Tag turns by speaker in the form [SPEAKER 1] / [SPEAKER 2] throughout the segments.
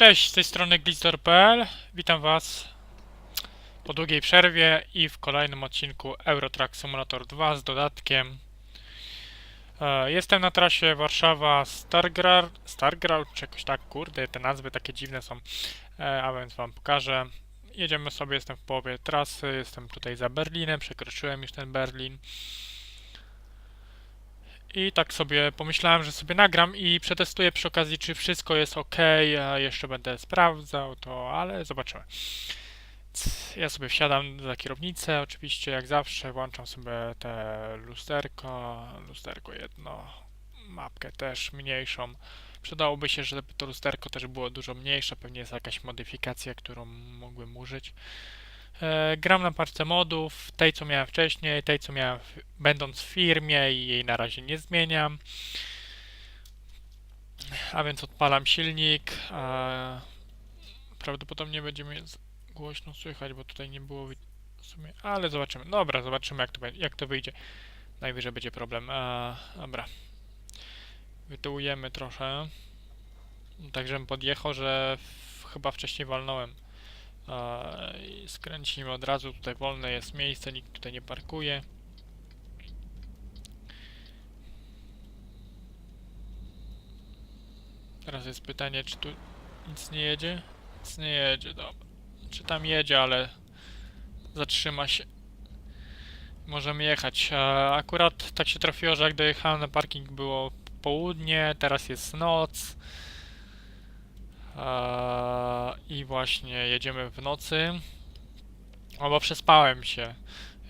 [SPEAKER 1] Cześć, z tej strony Glizdor.pl. Witam Was po długiej przerwie i w kolejnym odcinku Eurotrack Simulator 2 z dodatkiem. E, Jestem na trasie Warszawa Stargral, Stargral czy jakoś tak, kurde, te nazwy takie dziwne są, E, a więc Wam pokażę. Jedziemy sobie, jestem w połowie trasy, jestem tutaj za Berlinem, przekroczyłem już ten Berlin. I tak sobie pomyślałem, że sobie nagram i przetestuję przy okazji, czy wszystko jest ok. A jeszcze będę sprawdzał to, ale zobaczymy. Ja sobie wsiadam za kierownicę, oczywiście, jak zawsze, włączam sobie te lusterko, lusterko jedno, mapkę też mniejszą. Przydałoby się, żeby to lusterko też było dużo mniejsze, pewnie jest jakaś modyfikacja, którą mógłbym użyć. E, gram na parce modów, tej co miałem wcześniej, tej co miałem będąc w firmie i jej na razie nie zmieniam. A więc odpalam silnik. Prawdopodobnie będzie mnie z- głośno słychać, bo tutaj nie było w sumie, ale zobaczymy. Dobra, zobaczymy jak to, jak to wyjdzie. Najwyżej będzie problem. E, dobra. Wytyłujemy trochę. Tak, żebym podjechał, że chyba wcześniej walnąłem. Skręcimy od razu, tutaj wolne jest miejsce, nikt tutaj nie parkuje. Teraz jest pytanie, czy tu nic nie jedzie? Nic nie jedzie, dobra. Czy tam jedzie, ale zatrzyma się. Możemy jechać. Akurat tak się trafiło, że jak dojechałem na parking było południe, teraz jest noc. Eee, I właśnie jedziemy w nocy. O, bo przespałem się.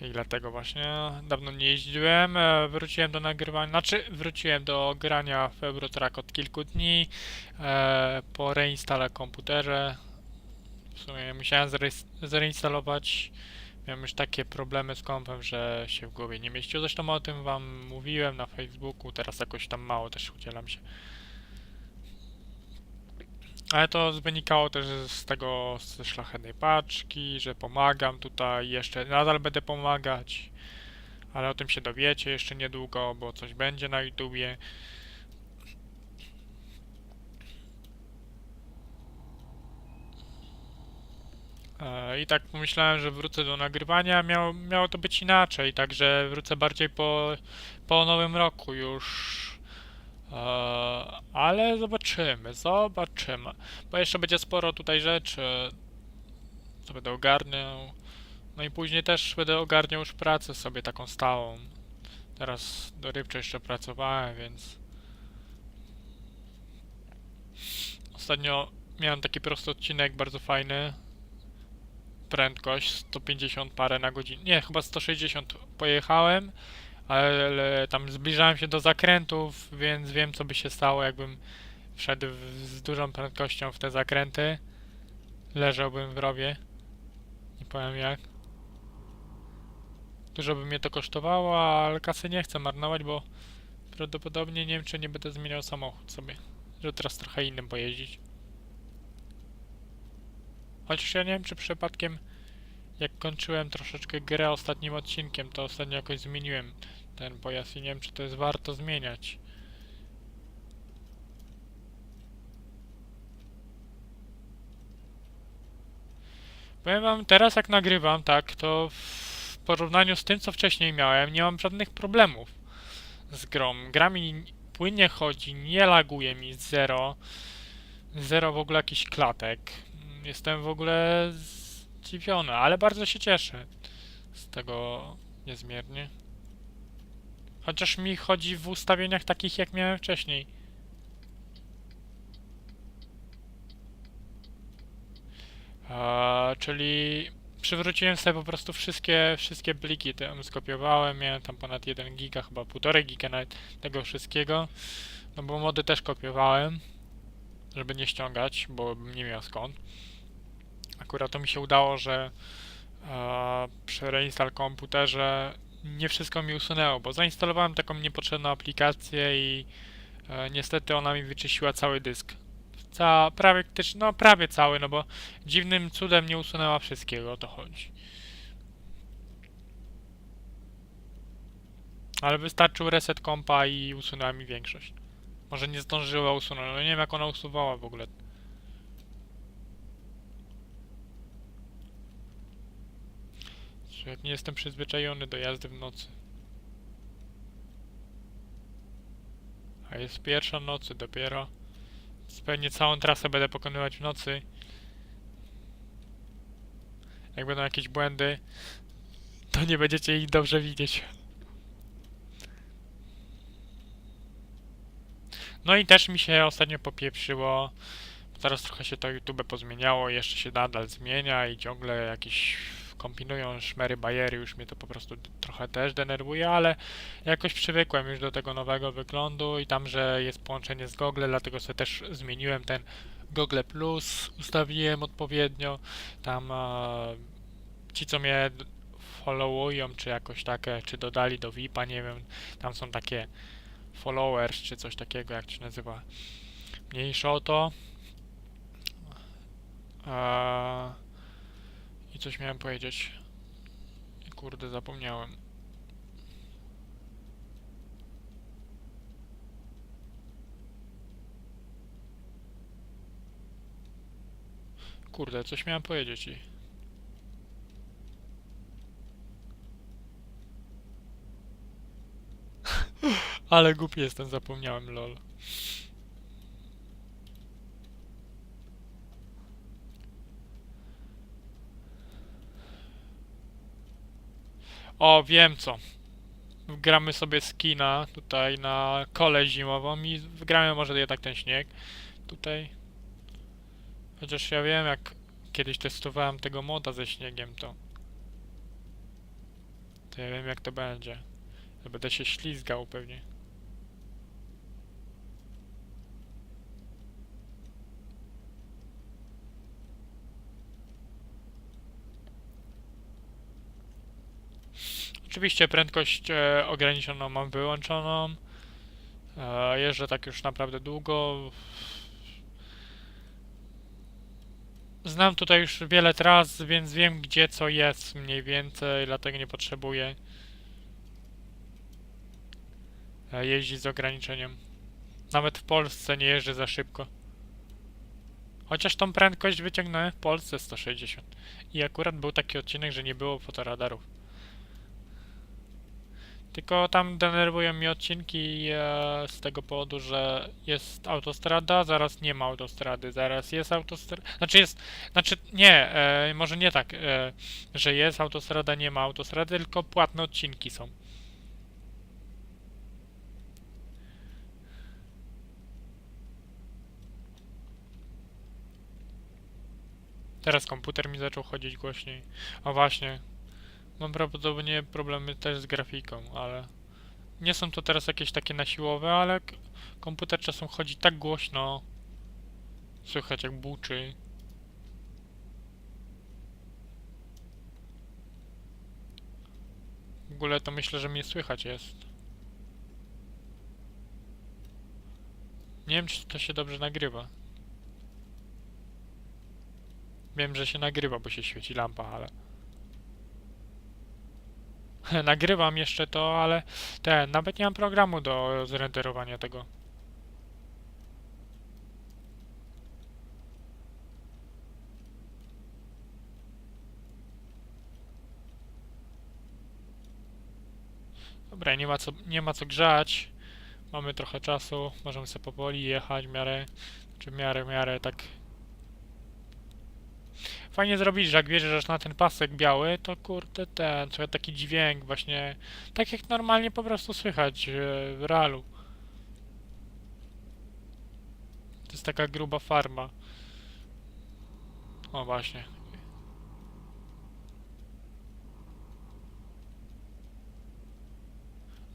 [SPEAKER 1] I dlatego właśnie dawno nie jeździłem. E, wróciłem do nagrywania, znaczy wróciłem do grania w Eurotrack od kilku dni. E, po reinstale komputerze. W sumie musiałem zreins- zreinstalować. Miałem już takie problemy z kompem, że się w głowie nie mieściło. Zresztą o tym wam mówiłem na Facebooku. Teraz jakoś tam mało też udzielam się. Ale to wynikało też z tego, ze szlachetnej paczki, że pomagam tutaj, jeszcze nadal będę pomagać, ale o tym się dowiecie jeszcze niedługo, bo coś będzie na YouTubie. E, I tak pomyślałem, że wrócę do nagrywania, miało, miało to być inaczej, także wrócę bardziej po, po nowym roku już. E, ale zobaczymy, zobaczymy. Bo jeszcze będzie sporo tutaj rzeczy, co będę ogarniał. No i później też będę ogarniał już pracę sobie taką stałą. Teraz dorywczo jeszcze pracowałem, więc... Ostatnio miałem taki prosty odcinek, bardzo fajny. Prędkość 150 parę na godzinę. Nie, chyba 160 pojechałem, ale tam zbliżałem się do zakrętów, więc wiem co by się stało, jakbym wszedł w, z dużą prędkością w te zakręty. Leżałbym w rowie. Nie powiem jak. Dużo by mnie to kosztowało, ale kasy nie chcę marnować, bo prawdopodobnie nie wiem, czy nie będę zmieniał samochód sobie. Żeby teraz trochę innym pojeździć. Chociaż ja nie wiem, czy przypadkiem jak kończyłem troszeczkę grę ostatnim odcinkiem, to ostatnio jakoś zmieniłem ten pojazd i nie wiem, czy to jest warto zmieniać. Powiem wam, teraz jak nagrywam, tak, to w porównaniu z tym, co wcześniej miałem, nie mam żadnych problemów z grą. Gra mi płynnie chodzi, nie laguje mi zero. Zero w ogóle jakichś klatek. Jestem w ogóle zdziwiony, ale bardzo się cieszę z tego niezmiernie. Chociaż mi chodzi w ustawieniach takich, jak miałem wcześniej. Eee, czyli przywróciłem sobie po prostu wszystkie, wszystkie pliki, tam skopiowałem, miałem tam ponad 1 giga, chyba 1,5 giga nawet tego wszystkiego. No bo mody też kopiowałem, żeby nie ściągać, bo nie miał skąd. Akurat to mi się udało, że przy reinstall komputerze nie wszystko mi usunęło, bo zainstalowałem taką niepotrzebną aplikację i e, niestety ona mi wyczyściła cały dysk. Ca, prawie, no prawie cały, no bo dziwnym cudem nie usunęła wszystkiego, o to chodzi. Ale wystarczył reset kompa i usunęła mi większość. Może nie zdążyła usunąć, no nie wiem jak ona usuwała w ogóle. Jak nie jestem przyzwyczajony do jazdy w nocy. A jest pierwsza nocy dopiero. Pewnie całą trasę będę pokonywać w nocy. Jak będą jakieś błędy, to nie będziecie ich dobrze widzieć. No i też mi się ostatnio popieprzyło. Teraz trochę się to YouTube pozmieniało, jeszcze się nadal zmienia i ciągle jakieś kombinują szmery, bajery, już mnie to po prostu trochę też denerwuje, ale jakoś przywykłem już do tego nowego wyglądu i tam, że jest połączenie z Google, dlatego sobie też zmieniłem ten Google Plus, ustawiłem odpowiednio, tam e, ci, co mnie followują, czy jakoś tak, e, czy dodali do VIPa, nie wiem, tam są takie followers, czy coś takiego, jak się nazywa, mniejsza o to. Eee, coś miałem powiedzieć. Kurde, zapomniałem. Kurde, coś miałem powiedzieć i... Ale głupi jestem, zapomniałem, lol. O, wiem co. Gramy sobie skina tutaj na kole zimową i wygramy może jednak ten śnieg. Tutaj. Chociaż ja wiem, jak kiedyś testowałem tego moda ze śniegiem, to... To ja wiem, jak to będzie. Będę się ślizgał pewnie. Oczywiście prędkość e, ograniczoną mam wyłączoną. E, jeżdżę tak już naprawdę długo. Znam tutaj już wiele tras, więc wiem gdzie co jest mniej więcej, dlatego nie potrzebuję e, jeździć z ograniczeniem. Nawet w Polsce nie jeżdżę za szybko. Chociaż tą prędkość wyciągnąłem w Polsce 160. I akurat był taki odcinek, że nie było fotoradarów. Tylko tam denerwują mnie odcinki e, z tego powodu, że jest autostrada, zaraz nie ma autostrady, zaraz jest autostrada. Znaczy jest. Znaczy nie, e, może nie tak, e, że jest autostrada, nie ma autostrady, tylko płatne odcinki są. Teraz komputer mi zaczął chodzić głośniej. A właśnie, Mam prawdopodobnie problemy też z grafiką, ale nie są to teraz jakieś takie nasiłowe, ale komputer czasem chodzi tak głośno. Słychać jak buczy. W ogóle to myślę, że mnie słychać jest. Nie wiem, czy to się dobrze nagrywa. Wiem, że się nagrywa, bo się świeci lampa, ale... Nagrywam jeszcze to, ale ten, nawet nie mam programu do zrenderowania tego. Dobra, nie ma co, nie ma co grzać. Mamy trochę czasu, możemy sobie powoli jechać w miarę, czy w miarę, w miarę tak Fajnie zrobić, że jak wjeżdżasz na ten pasek biały, to kurde ten, co taki dźwięk właśnie, tak jak normalnie po prostu słychać e, w realu. To jest taka gruba farma. O właśnie.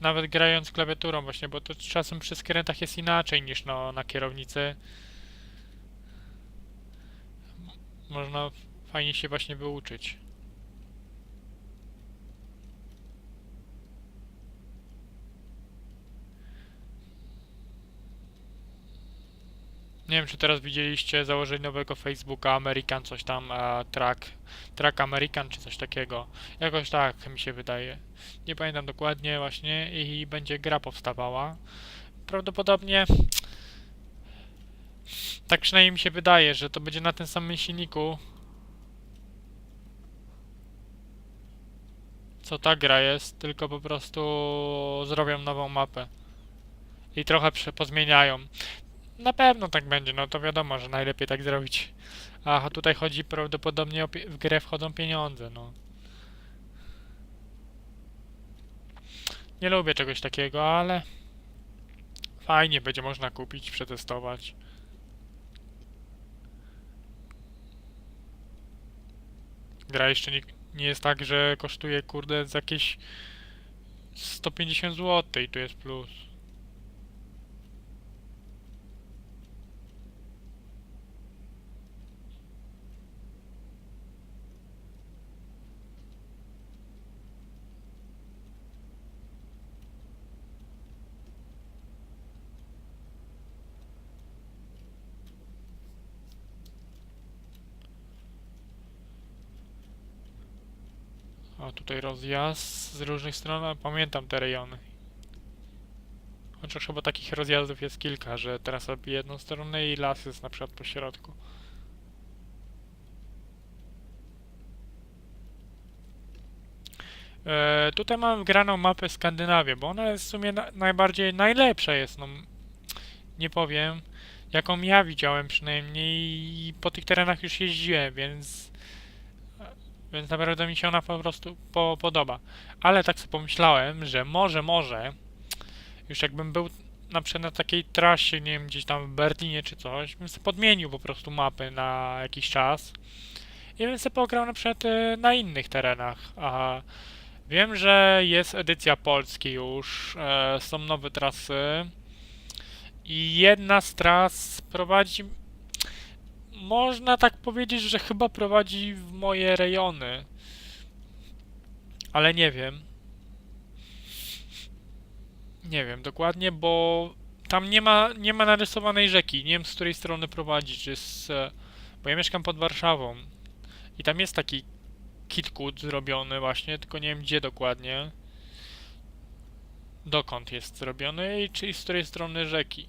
[SPEAKER 1] Nawet grając klawiaturą właśnie, bo to czasem przy skrętach jest inaczej niż no, na kierownicy. Można fajnie się właśnie wyuczyć. Nie wiem, czy teraz widzieliście założenie nowego Facebooka American, coś tam, e, track, track American, czy coś takiego. Jakoś tak mi się wydaje. Nie pamiętam dokładnie właśnie i będzie gra powstawała. Prawdopodobnie tak przynajmniej mi się wydaje, że to będzie na tym samym silniku, co ta gra jest, tylko po prostu zrobią nową mapę. I trochę pozmieniają. Na pewno tak będzie, no to wiadomo, że najlepiej tak zrobić. A tutaj chodzi prawdopodobnie o w grę wchodzą pieniądze, no. Nie lubię czegoś takiego, ale fajnie będzie można kupić, przetestować. Gra jeszcze nie, nie jest tak, że kosztuje kurde z jakieś 150 zł i tu jest plus. A tutaj rozjazd z różnych stron, a pamiętam te rejony. Chociaż chyba takich rozjazdów jest kilka, że teraz robi jedną stronę i las jest na przykład po środku. E, tutaj mam wgraną mapę Skandynawię, bo ona jest w sumie na, najbardziej najlepsza jest, no nie powiem, jaką ja widziałem przynajmniej i po tych terenach już jeździłem, więc więc naprawdę mi się ona po prostu po, podoba. Ale tak sobie pomyślałem, że może, może, już jakbym był na przykład na takiej trasie, nie wiem, gdzieś tam w Berlinie czy coś, bym sobie podmienił po prostu mapy na jakiś czas i bym sobie pograł na przykład e, na innych terenach. A wiem, że jest edycja Polski już, e, są nowe trasy i jedna z tras prowadzi można tak powiedzieć, że chyba prowadzi w moje rejony. Ale nie wiem. Nie wiem dokładnie, bo tam nie ma, nie ma narysowanej rzeki. Nie wiem z której strony prowadzi, czy z... e, Bo ja mieszkam pod Warszawą. I tam jest taki kitkut zrobiony właśnie, tylko nie wiem gdzie dokładnie. Dokąd jest zrobiony i czy z której strony rzeki.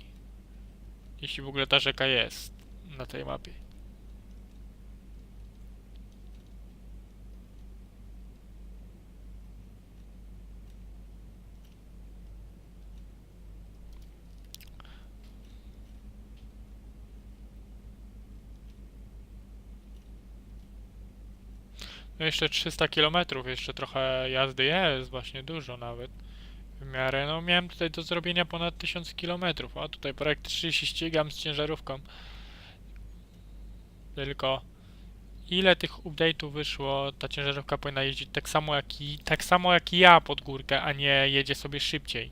[SPEAKER 1] Jeśli w ogóle ta rzeka jest na tej mapie. No jeszcze 300 km, jeszcze trochę jazdy jest, właśnie dużo nawet. W miarę, no miałem tutaj do zrobienia ponad 1000 km, a tutaj praktycznie się ścigam z ciężarówką. Tylko ile tych update'ów wyszło, ta ciężarówka powinna jeździć tak samo jak i, tak samo jak i ja pod górkę, a nie jedzie sobie szybciej.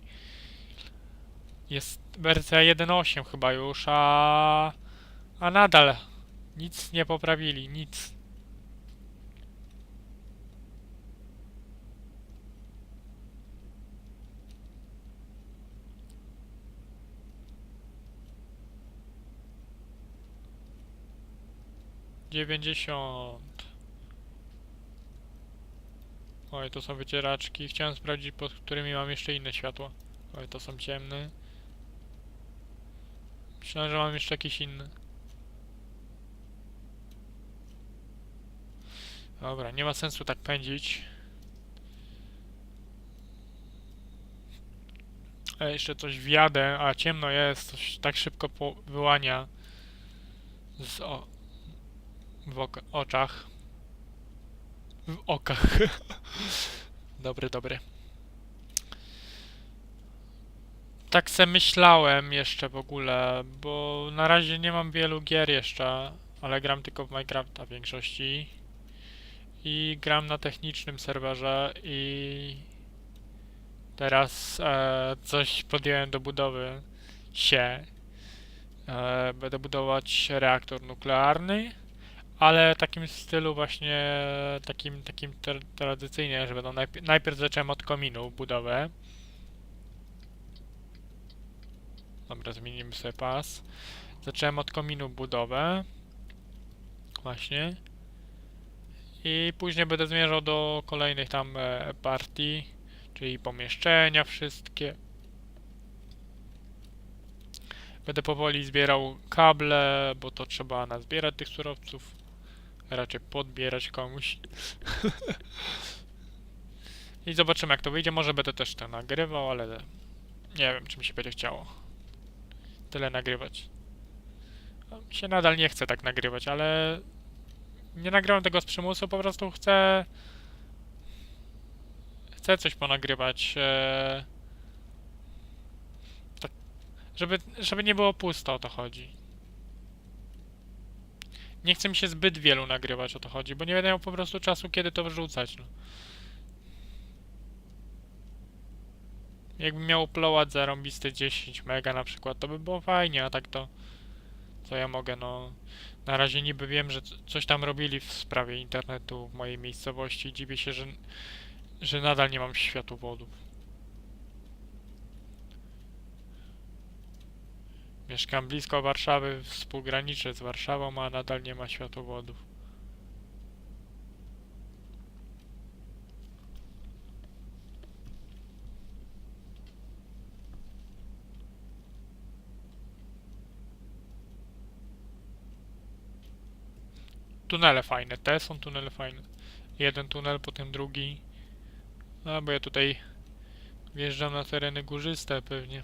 [SPEAKER 1] Jest wersja 1.8 chyba już, a, a nadal nic nie poprawili, nic. Dziewięćdziesiąt. Oj, to są wycieraczki. Chciałem sprawdzić, pod którymi mam jeszcze inne światła. Oj, to są ciemne. Myślałem, że mam jeszcze jakieś inne. Dobra, nie ma sensu tak pędzić. A jeszcze coś wjadę, a ciemno jest, coś tak szybko wyłania z o w oczach. W okach. dobry, dobry. Tak se myślałem jeszcze w ogóle, bo na razie nie mam wielu gier jeszcze, ale gram tylko w Minecrafta w większości. I gram na technicznym serwerze i teraz e, coś podjąłem do budowy się. E, będę budować reaktor nuklearny ale takim stylu właśnie takim, takim tra tradycyjnie, że będą najp najpierw zacząłem od kominu budowę. Dobra, zmienimy sobie pas. Zacząłem od kominu budowę. Właśnie. I później będę zmierzał do kolejnych tam e, partii, czyli pomieszczenia wszystkie. Będę powoli zbierał kable, bo to trzeba nazbierać tych surowców raczej podbierać komuś. I zobaczymy jak to wyjdzie. Może będę też to nagrywał, ale nie wiem, czy mi się będzie chciało tyle nagrywać. No, Mi się nadal nie chce tak nagrywać, ale nie nagrałem tego z przymusu, po prostu chcę chcę coś ponagrywać. E, tak, żeby, żeby nie było pusto, o to chodzi. Nie chce mi się zbyt wielu nagrywać, o to chodzi, bo nie będę miał po prostu czasu, kiedy to wrzucać. No. Jakbym miał upload zarąbiste 10 mega na przykład, to by było fajnie, a tak to co ja mogę, no na razie niby wiem, że coś tam robili w sprawie internetu w mojej miejscowości dziwię się, że, że nadal nie mam światłowodów. Mieszkam blisko Warszawy, współgraniczę z Warszawą, a nadal nie ma światłowodów. Tunele fajne, te są tunele fajne. Jeden tunel, potem drugi. A, bo ja tutaj wjeżdżam na tereny górzyste pewnie.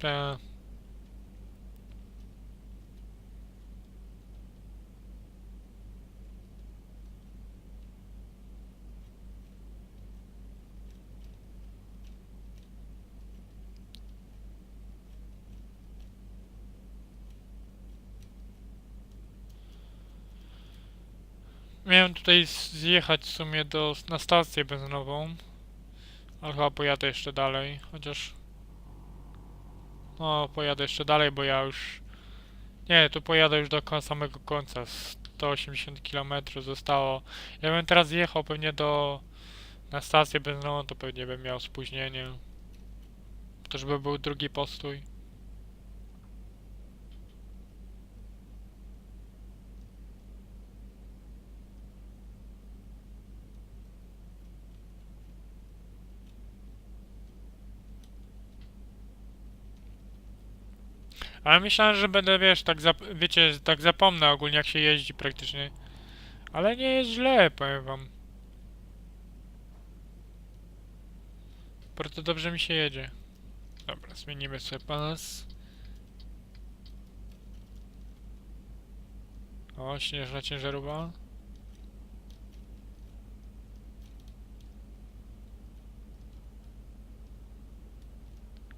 [SPEAKER 1] Ta. Miałem tutaj zjechać w sumie do, na stację benzynową. Ale chyba pojadę jeszcze dalej, chociaż... No, pojadę jeszcze dalej, bo ja już... Nie, tu pojadę już do samego końca. 180 km zostało. Ja bym teraz jechał pewnie do... Na stację benzynową, to pewnie bym miał spóźnienie. To żeby był drugi postój. Ale myślałem, że będę, wiesz, tak zap- wiecie, tak zapomnę ogólnie jak się jeździ praktycznie. Ale nie jest źle, powiem wam. Bardzo dobrze mi się jedzie. Dobra, zmienimy sobie pas. O, śnieżna ciężarówka.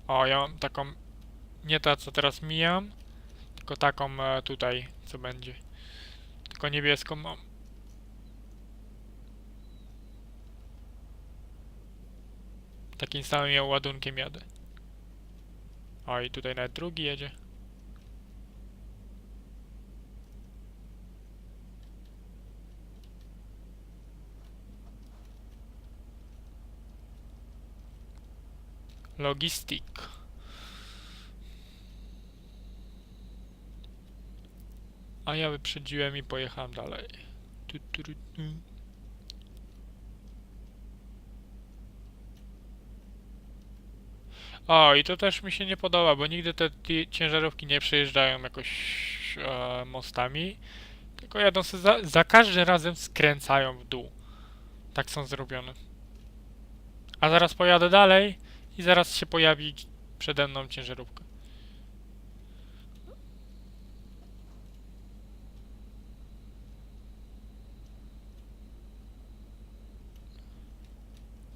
[SPEAKER 1] O, ja mam taką nie ta, co teraz mijam, tylko taką e, tutaj, co będzie. Tylko niebieską mam. Takim samym ja ładunkiem jadę. O, i tutaj nawet drugi jedzie. Logistik. A ja wyprzedziłem i pojechałem dalej. Tu, tu, tu, tu. O, i to też mi się nie podoba, bo nigdy te ciężarówki nie przejeżdżają jakoś e, mostami, tylko jadą sobie za, za każdym razem skręcają w dół. Tak są zrobione. A zaraz pojadę dalej i zaraz się pojawi przede mną ciężarówka.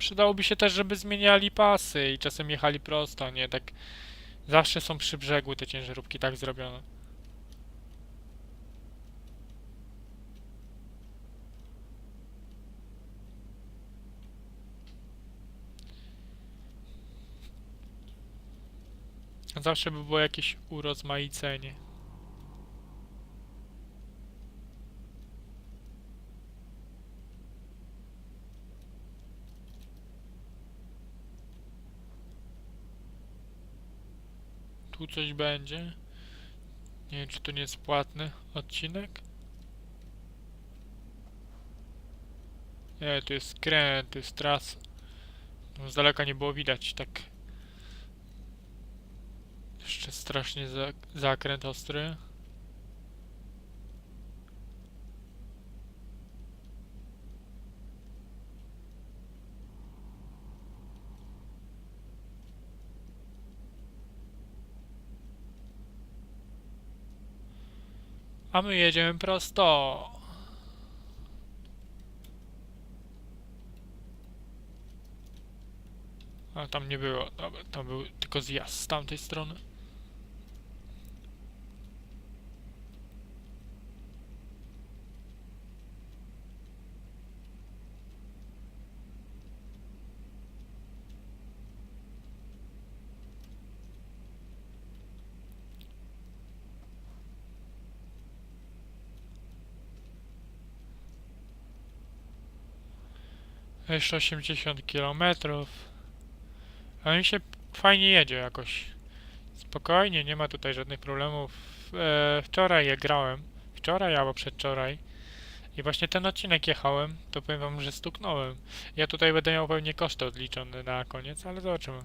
[SPEAKER 1] Przydałoby się też, żeby zmieniali pasy i czasem jechali prosto, nie tak. Zawsze są przy brzegu te ciężarówki tak zrobione. Zawsze by było jakieś urozmaicenie. Tu coś będzie. Nie wiem, czy to nie jest płatny odcinek. Nie, to jest skręt, to jest trasa. No, z daleka nie było widać, tak. Jeszcze strasznie za zakręt ostry. A my jedziemy prosto. A tam nie było. Tam był tylko zjazd z tamtej strony. Jeszcze 80 km. A mi się fajnie jedzie jakoś. Spokojnie, nie ma tutaj żadnych problemów. E, wczoraj je grałem. Wczoraj albo przedwczoraj. I właśnie ten odcinek jechałem, to powiem wam, że stuknąłem. Ja tutaj będę miał pewnie koszty odliczone na koniec, ale zobaczymy.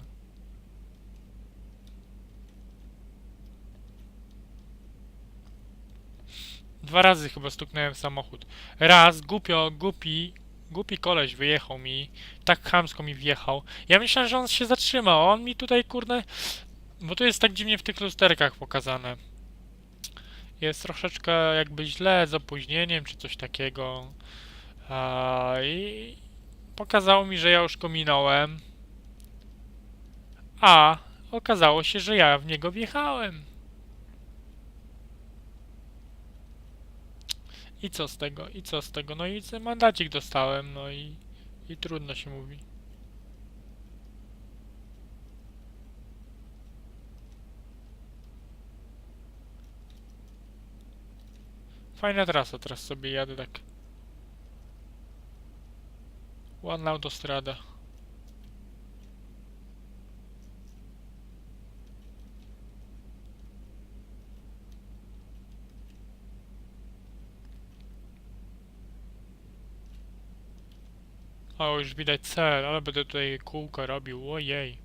[SPEAKER 1] Dwa razy chyba stuknąłem samochód. Raz, głupio, głupi, głupi koleś wyjechał mi, tak chamsko mi wjechał. Ja myślałem, że on się zatrzyma, a on mi tutaj, kurde... Bo tu jest tak dziwnie w tych lusterkach pokazane. Jest troszeczkę jakby źle, z opóźnieniem, czy coś takiego. A, I pokazało mi, że ja już go minąłem. A okazało się, że ja w niego wjechałem. I co z tego? I co z tego? No i mandacik dostałem, no i, i trudno się mówi. Fajna trasa, teraz sobie jadę tak. Ładna autostrada. O, już widać cel, ale będę tutaj kółko robił, ojej.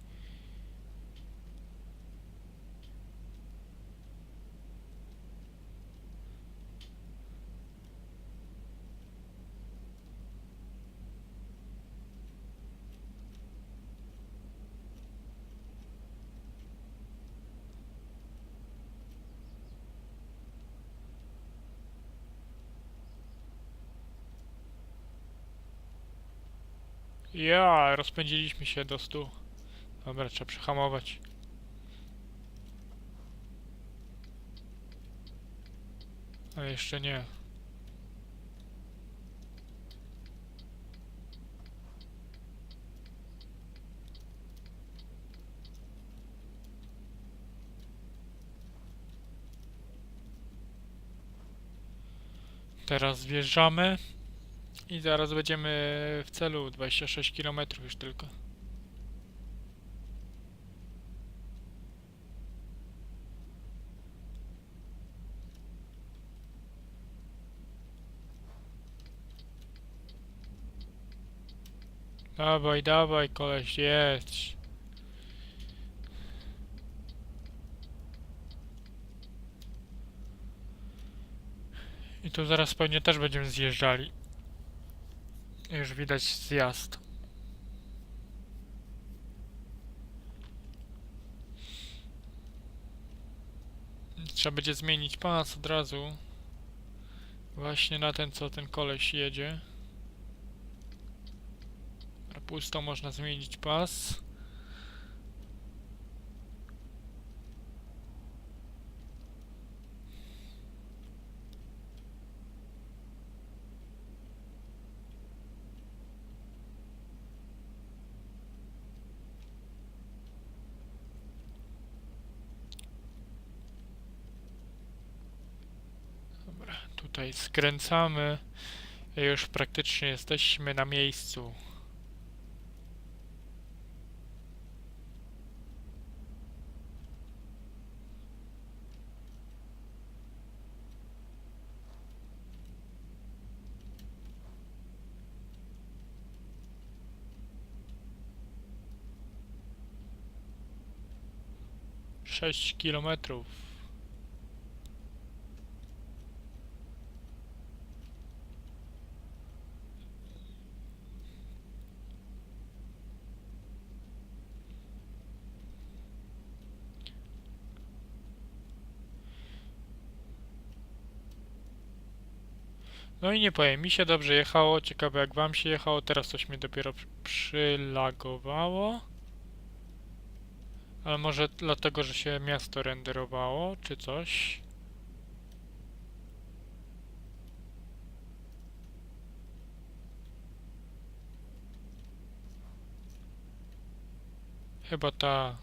[SPEAKER 1] Ja, rozpędziliśmy się do stu. Dobra, trzeba przehamować. A jeszcze nie. Teraz wjeżdżamy. I zaraz będziemy w celu 26 km już tylko. Dawaj, dawaj, koleś, jedź. I tu zaraz pewnie też będziemy zjeżdżali. Już widać zjazd. Trzeba będzie zmienić pas od razu. Właśnie na ten, co ten koleś jedzie. Na pusto można zmienić pas. Dobra, tutaj skręcamy. Już praktycznie jesteśmy na miejscu. Sześć kilometrów. No i nie powiem, mi się dobrze jechało, ciekawe jak wam się jechało, teraz coś mnie dopiero przy- przylagowało. Ale może dlatego, że się miasto renderowało, czy coś. Chyba ta.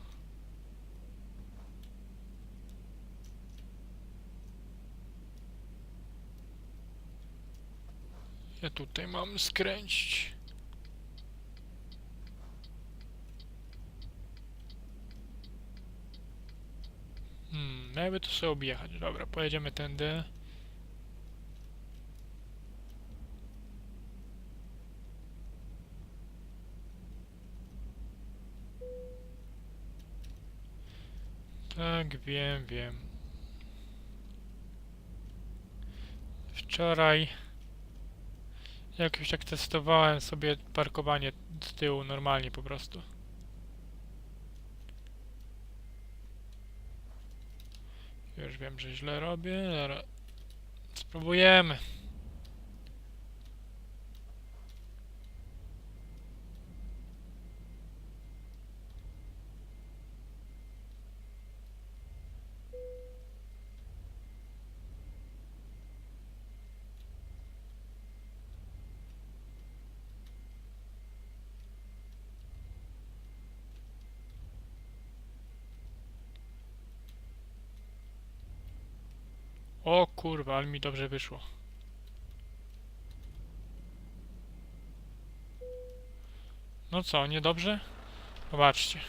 [SPEAKER 1] Tutaj mam skręcić. Hmm, jakby to sobie objechać. Dobra, pojedziemy tędy. Tak, wiem, wiem. Wczoraj jakoś tak testowałem sobie parkowanie z tyłu normalnie po prostu. Już wiem, że źle robię, ale spróbujemy. O kurwa, ale mi dobrze wyszło. No co, niedobrze? Zobaczcie.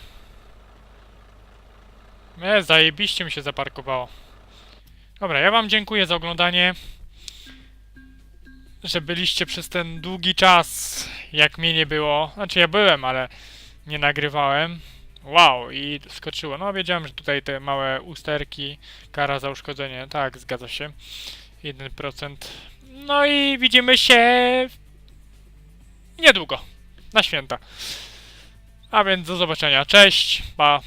[SPEAKER 1] E, zajebiście mi się zaparkowało. Dobra, ja wam dziękuję za oglądanie. Że byliście przez ten długi czas, jak mnie nie było. Znaczy ja byłem, ale nie nagrywałem. Wow, i skoczyło. No wiedziałem, że tutaj te małe usterki, kara za uszkodzenie. Tak, zgadza się. 1%. No i widzimy się niedługo. Na święta. A więc do zobaczenia. Cześć, pa.